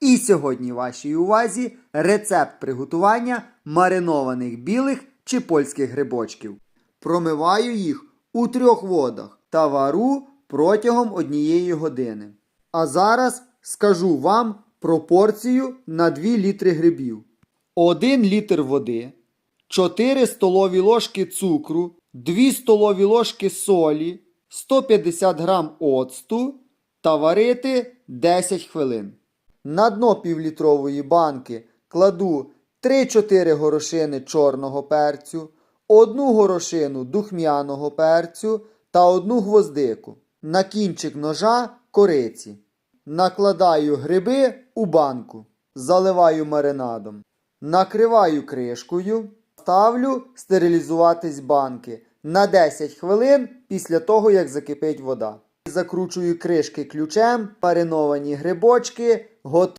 І сьогодні вашій увазі рецепт приготування маринованих білих чи польських грибочків. Промиваю їх у трьох водах та вару протягом однієї години. А зараз скажу вам пропорцію на 2 літри грибів. 1 літр води, 4 столові ложки цукру, 2 столові ложки солі, 150 грам оцту та варити 10 хвилин. На дно півлітрової банки кладу 3-4 горошини чорного перцю, одну горошину духмяного перцю та одну гвоздику. На кінчик ножа кориці. Накладаю гриби у банку, заливаю маринадом. Накриваю кришкою, ставлю стерилізуватись банки на 10 хвилин після того, як закипить вода. Закручую кришки ключем, мариновані грибочки готові.